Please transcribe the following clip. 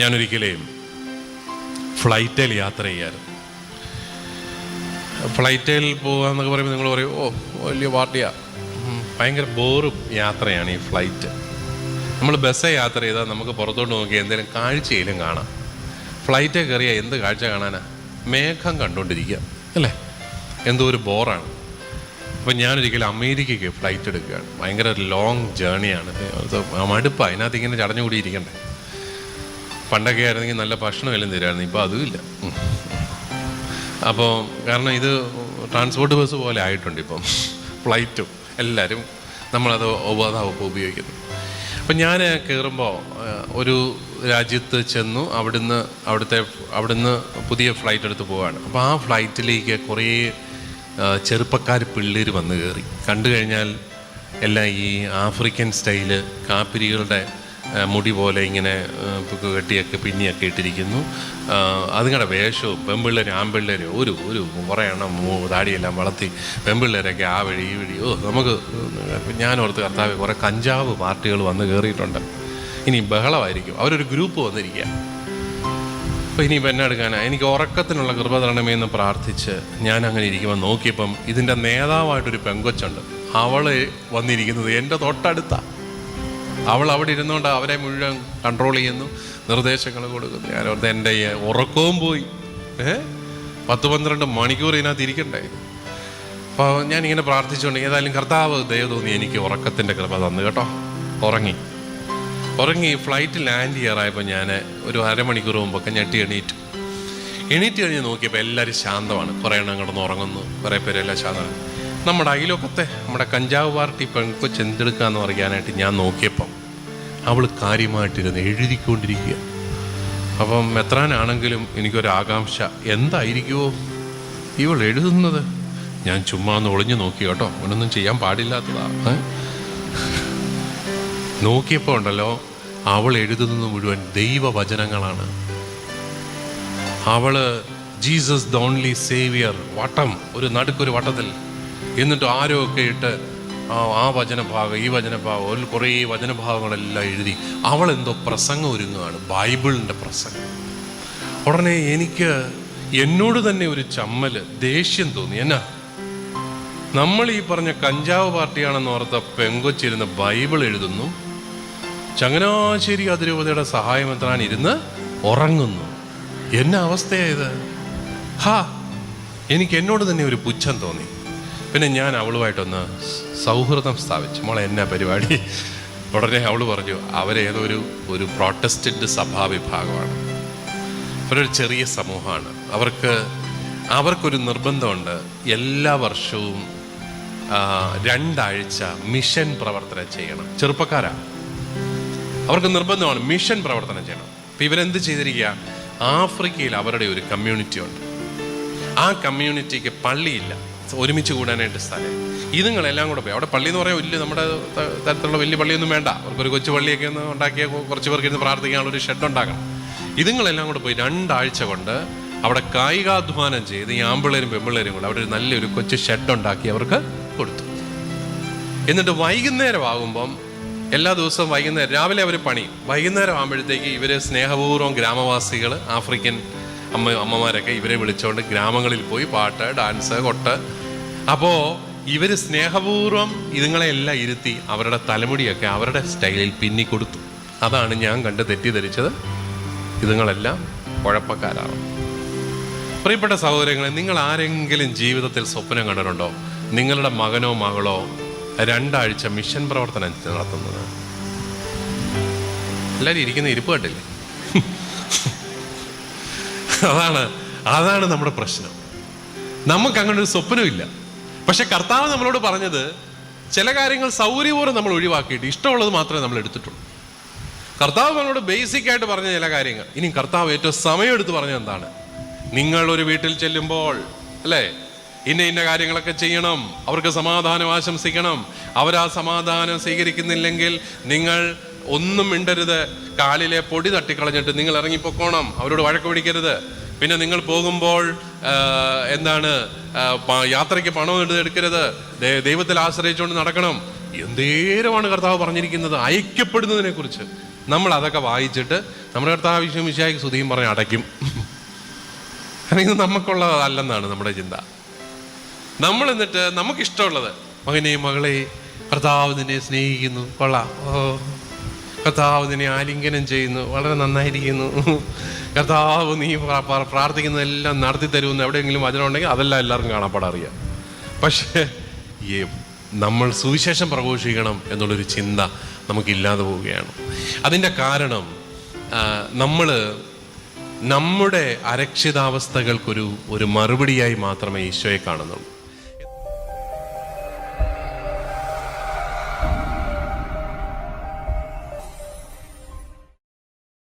ഞാനൊരിക്കലേ ഫ്ലൈറ്റിൽ യാത്ര ചെയ്യാറ് ഫ്ലൈറ്റിൽ പോകാന്നൊക്കെ പറയുമ്പോൾ നിങ്ങൾ പറയും ഓ വലിയ പാർട്ടിയാ. ഭയങ്കര ബോറും യാത്രയാണ് ഈ ഫ്ലൈറ്റ്. നമ്മൾ ബസ്സേ യാത്ര ചെയ്താൽ നമുക്ക് പുറത്തോട്ട് നോക്കി എന്തെങ്കിലും കാഴ്ചയിലും കാണാം. ഫ്ലൈറ്റേ കയറിയാൽ എന്ത് കാഴ്ച കാണാനാ? മേഘം കണ്ടുകൊണ്ടിരിക്കുക അല്ലേ? എന്തോ ഒരു ബോറാണ്. അപ്പം ഞാനൊരിക്കലും അമേരിക്കയ്ക്ക് ഫ്ലൈറ്റ് എടുക്കുകയാണ്. ഭയങ്കര ലോങ് ജേണിയാണ് മടുപ്പാണ് അതിനകത്ത് ഇങ്ങനെ ചടഞ്ഞുകൂടി ഇരിക്കണ്ടേ പണ്ടൊക്കെ ആയിരുന്നെങ്കിൽ നല്ല ഭക്ഷണം എല്ലാം തരുമായിരുന്നു. ഇപ്പോൾ അതുമില്ല. അപ്പോൾ കാരണം ഇത് ട്രാൻസ്പോർട്ട് ബസ് പോലെ ആയിട്ടുണ്ട് ഇപ്പം. ഫ്ലൈറ്റും എല്ലാവരും നമ്മളത് ഉപതാവൊക്കെ ഉപയോഗിക്കുന്നു. അപ്പം ഞാൻ കയറുമ്പോൾ ഒരു രാജ്യത്ത് ചെന്നു അവിടുന്ന് അവിടുത്തെ അവിടുന്ന് പുതിയ ഫ്ലൈറ്റ് എടുത്ത് പോവാണ്. അപ്പോൾ ആ ഫ്ലൈറ്റിലേക്ക് കുറേ ചെറുപ്പക്കാർ പിള്ളേർ വന്ന് കയറി കണ്ടു കഴിഞ്ഞാൽ എല്ലാം ഈ ആഫ്രിക്കൻ സ്റ്റൈൽ കാപ്പിരികളുടെ മുടി പോലെ ഇങ്ങനെ കെട്ടിയൊക്കെ പിന്നിയൊക്കെ ഇട്ടിരിക്കുന്നു. അതുങ്ങളുടെ വേഷവും പെമ്പിള്ളേരും ആമ്പിള്ളേരും ഒരു ഒരു കുറേ എണ്ണം താടിയെല്ലാം വളർത്തി പെമ്പിള്ളേരൊക്കെ ആ വഴി ഈ വഴി. ഓ നമുക്ക് ഞാൻ ഓർത്ത് കർത്താവ് കുറേ കഞ്ചാവ് പാർട്ടികൾ വന്ന് കയറിയിട്ടുണ്ട് ഇനി ബഹളമായിരിക്കും. അവരൊരു ഗ്രൂപ്പ് വന്നിരിക്കുക. അപ്പോൾ ഇനി എന്നെ എടുക്കാനാണ് എനിക്ക് ഉറക്കത്തിനുള്ള കൃപ തരണമേ എന്ന് പ്രാർത്ഥിച്ച് ഞാൻ അങ്ങനെ ഇരിക്കുമ്പോൾ നോക്കിയപ്പം ഇതിന്റെ നേതാവായിട്ടൊരു പെങ്കൊച്ചുണ്ട്. അവൾ വന്നിരിക്കുന്നത് എന്റെ തൊട്ടടുത്താണ് അവൾ അവിടെ ഇരുന്നുകൊണ്ട് അവരെ മുഴുവൻ കൺട്രോൾ ചെയ്യുന്നു. നിർദ്ദേശങ്ങൾ കൊടുക്കുന്നു. ഞാൻ ഓർത്ത് എന്റെ ഉറക്കവും പോയി. ഏ? പത്ത് പന്ത്രണ്ട് മണിക്കൂർ ഇതിനകത്ത് ഇരിക്കണ്ടേ അപ്പോൾ ഇങ്ങനെ പ്രാർത്ഥിച്ചുകൊണ്ട് ഏതായാലും കർത്താവ് ദയ തോന്നി എനിക്ക് ഉറക്കത്തിന്റെ കൃപ തന്നു കേട്ടോ. ഉറങ്ങി. ഉറങ്ങി ഫ്ലൈറ്റ് ലാൻഡ് ചെയ്യാറായപ്പോൾ ഞാൻ ഒരു അരമണിക്കൂർ മുമ്പൊക്കെ ഞെട്ടി എണീറ്റു. എണീറ്റ് കഴിഞ്ഞ് നോക്കിയപ്പോൾ എല്ലാവരും ശാന്തമാണ്. കുറേ എണ്ണം കിടന്ന് ഉറങ്ങുന്നു. കുറേ പേരെല്ലാം ശാന്തമാണ്. നമ്മുടെ അയലൊക്കത്തെ നമ്മുടെ കഞ്ചാവ് പാർട്ടി പെൺകൊച്ച് എന്തെടുക്കാന്ന് പറയാനായിട്ട് ഞാൻ നോക്കിയപ്പം അവൾ കാര്യമായിട്ടിരുന്ന് എഴുതിക്കൊണ്ടിരിക്കുക. അപ്പം എത്രാനാണെങ്കിലും എനിക്കൊരാകാംക്ഷ എന്തായിരിക്കുമോ ഇവൾ എഴുതുന്നത്? ഞാൻ ചുമ്മാ ഒന്ന് ഒളിഞ്ഞു നോക്കി കേട്ടോ. അവനൊന്നും ചെയ്യാൻ പാടില്ലാത്തതാ. ഏ? നോക്കിയപ്പോൾ ഉണ്ടല്ലോ അവൾ എഴുതുന്നത് മുഴുവൻ ദൈവവചനങ്ങളാണ്. അവൾ ജീസസ് ദ ഓൺലി സേവിയർ വട്ടം ഒരു നടുക്കൊരു വട്ടത്തിൽ എന്നിട്ട് ആരോ ഒക്കെ ഇട്ട് ആ വചനഭാഗം ഈ വചനഭാഗം കുറേ വചനഭാഗങ്ങളെല്ലാം എഴുതി. അവൾ എന്തോ പ്രസംഗം ഒരുങ്ങുകയാണ് ബൈബിളിന്റെ പ്രസംഗം. ഉടനെ എനിക്ക് എന്നോട് തന്നെ ഒരു ചമ്മൽ ദേഷ്യം തോന്നി. എന്നാ? നമ്മൾ ഈ പറഞ്ഞ കഞ്ചാവ് പാർട്ടിയാണെന്ന് ഓർത്ത പെങ്കൊച്ചിരുന്ന് ബൈബിൾ എഴുതുന്നു. ചങ്ങനാശ്ശേരി അതിരൂപതയുടെ സഹായം എത്താൻ ഇരുന്ന് ഉറങ്ങുന്നു. എന്ന അവസ്ഥയായത്? ഹാ എനിക്ക് എന്നോട് തന്നെ ഒരു പുച്ഛം തോന്നി. പിന്നെ ഞാൻ അവളുമായിട്ടൊന്ന് സൗഹൃദം സ്ഥാപിച്ചു. മോളെ എന്നാ പരിപാടി? ഉടനെ അവൾ പറഞ്ഞു അവരേതോ ഒരു ഒരു പ്രോട്ടസ്റ്റന്റ് സഭാ വിഭാഗമാണ് അവരൊരു ചെറിയ സമൂഹമാണ്. അവർക്ക് അവർക്കൊരു നിർബന്ധമുണ്ട്. എല്ലാ വർഷവും രണ്ടാഴ്ച മിഷൻ പ്രവർത്തനം ചെയ്യണം. ചെറുപ്പക്കാരാണ് അവർക്ക് നിർബന്ധമാണ് മിഷൻ പ്രവർത്തനം ചെയ്യണം. അപ്പം ഇവരെന്ത് ചെയ്തിരിക്കുക? ആഫ്രിക്കയിൽ അവരുടെ ഒരു കമ്മ്യൂണിറ്റി ഉണ്ട് ആ കമ്മ്യൂണിറ്റിക്ക് പള്ളിയില്ല. ഒരുമിച്ച് കൂടാനായിട്ട് സ്ഥലം. ഇതുങ്ങളെല്ലാം കൂടെ പോയി. അവിടെ പള്ളി എന്ന് പറയാൻ വലിയ നമ്മുടെ തരത്തിലുള്ള വലിയ പള്ളിയൊന്നും വേണ്ട. അവർക്കൊരു കൊച്ചു പള്ളിയൊക്കെ ഒന്ന് ഉണ്ടാക്കിയ കുറച്ച് പേർക്ക് ഇരുന്ന് പ്രാർത്ഥിക്കാനുള്ള ഒരു ഷെഡ് ഉണ്ടാക്കണം. ഇതുങ്ങളെല്ലാം കൂടെ പോയി രണ്ടാഴ്ച കൊണ്ട് അവിടെ കായികാധ്വാനം ചെയ്ത് ഈ ആമ്പിള്ളേരും പെമ്പിള്ളേരും കൂടെ അവിടെ ഒരു നല്ലൊരു കൊച്ചു ഷെഡ് ഉണ്ടാക്കി അവർക്ക് കൊടുത്തു. എന്നിട്ട് വൈകുന്നേരം ആകുമ്പം എല്ലാ ദിവസവും വൈകുന്നേരം രാവിലെ അവർ പണി. വൈകുന്നേരം ആകുമ്പോഴത്തേക്ക് ഇവർ സ്നേഹപൂർവം ഗ്രാമവാസികൾ ആഫ്രിക്കൻ അമ്മ അമ്മമാരൊക്കെ ഇവരെ വിളിച്ചുകൊണ്ട് ഗ്രാമങ്ങളിൽ പോയി പാട്ട് ഡാൻസ് കൊട്ട് അപ്പോൾ ഇവർ സ്നേഹപൂർവം ഇതുങ്ങളെ എല്ലാം ഇരുത്തി അവരുടെ തലമുടിയൊക്കെ അവരുടെ സ്റ്റൈലിൽ പിന്നി കൊടുത്തു. അതാണ് ഞാൻ കണ്ട് തെറ്റിദ്ധരിച്ചത്. ഇതുങ്ങളെല്ലാം കുഴപ്പക്കാരാണ് പ്രിയപ്പെട്ട സഹോദരങ്ങളെ നിങ്ങൾ ആരെങ്കിലും ജീവിതത്തിൽ സ്വപ്നം കണ്ടിട്ടുണ്ടോ? നിങ്ങളുടെ മകനോ മകളോ രണ്ടാഴ്ച മിഷൻ പ്രവർത്തനം നടത്തുന്നത്? എല്ലാവരും ഇരിക്കുന്ന ഇരിപ്പ് കണ്ടില്ലേ? അതാണ് അതാണ് നമ്മുടെ പ്രശ്നം. നമുക്ക് അങ്ങനെ ഒരു സ്വപ്നമില്ല. പക്ഷെ കർത്താവ് നമ്മളോട് പറഞ്ഞത് ചില കാര്യങ്ങൾ സൗകര്യപൂർവം നമ്മൾ ഒഴിവാക്കിയിട്ട് ഇഷ്ടമുള്ളത് മാത്രമേ നമ്മൾ എടുത്തിട്ടുള്ളൂ. കർത്താവ് നമ്മളോട് ബേസിക് ആയിട്ട് പറഞ്ഞ ചില കാര്യങ്ങൾ. ഇനി കർത്താവ് ഏറ്റവും സമയമെടുത്ത് പറഞ്ഞത് എന്താണ്? നിങ്ങൾ ഒരു വീട്ടിൽ ചെല്ലുമ്പോൾ അല്ലേ? ഇന്ന ഇന്ന കാര്യങ്ങളൊക്കെ ചെയ്യണം അവർക്ക് സമാധാനം ആശംസിക്കണം. അവരാ സമാധാനം സ്വീകരിക്കുന്നില്ലെങ്കിൽ നിങ്ങൾ ഒന്നും മിണ്ടരുത്. കാലിലെ പൊടി തട്ടിക്കളഞ്ഞിട്ട് നിങ്ങൾ ഇറങ്ങിപ്പോക്കോണം അവരോട് വഴക്ക് പിടിക്കരുത്. പിന്നെ നിങ്ങൾ പോകുമ്പോൾ എന്താണ് യാത്രയ്ക്ക് പണം എടുക്കരുത്. ദൈവത്തിൽ ആശ്രയിച്ചുകൊണ്ട് നടക്കണം. എന്തേരമാണ് കർത്താവ് പറഞ്ഞിരിക്കുന്നത്? ഐക്യപ്പെടുന്നതിനെ കുറിച്ച് നമ്മൾ അതൊക്കെ വായിച്ചിട്ട് നമ്മുടെ കർത്താവ് വിഷയം വിഷയായി സ്തുതിയും പറഞ്ഞ് അടയ്ക്കും. കാരണം ഇത് നമുക്കുള്ളതല്ലെന്നാണ് നമ്മുടെ ചിന്ത. നമ്മൾ എന്നിട്ട് നമുക്കിഷ്ടമുള്ളത് മകനെ മകളെ കർത്താവ് നിന്നെ സ്നേഹിക്കുന്നു. കൊള്ളാം. ഓ കർത്താവ് നിന്നെ ആലിംഗനം ചെയ്യുന്നു. വളരെ നന്നായിരിക്കുന്നു. കർത്താവ് നീ പ്ര- പ്ര- പ്രാർത്ഥിക്കുന്നതെല്ലാം നടത്തി തരുമെന്ന് എവിടെയെങ്കിലും വചനം ഉണ്ടെങ്കിൽ അതെല്ലാം എല്ലാവർക്കും കാണാപ്പാടറിയാം. പക്ഷേ ഈ നമ്മൾ സുവിശേഷം പ്രഘോഷിക്കണം എന്നുള്ളൊരു ചിന്ത നമുക്കില്ലാതെ പോവുകയാണ്. അതിന്റെ കാരണം നമ്മൾ നമ്മുടെ അരക്ഷിതാവസ്ഥകൾക്കൊരു ഒരു മറുപടിയായി മാത്രമേ ഈശോയെ കാണുന്നുള്ളൂ.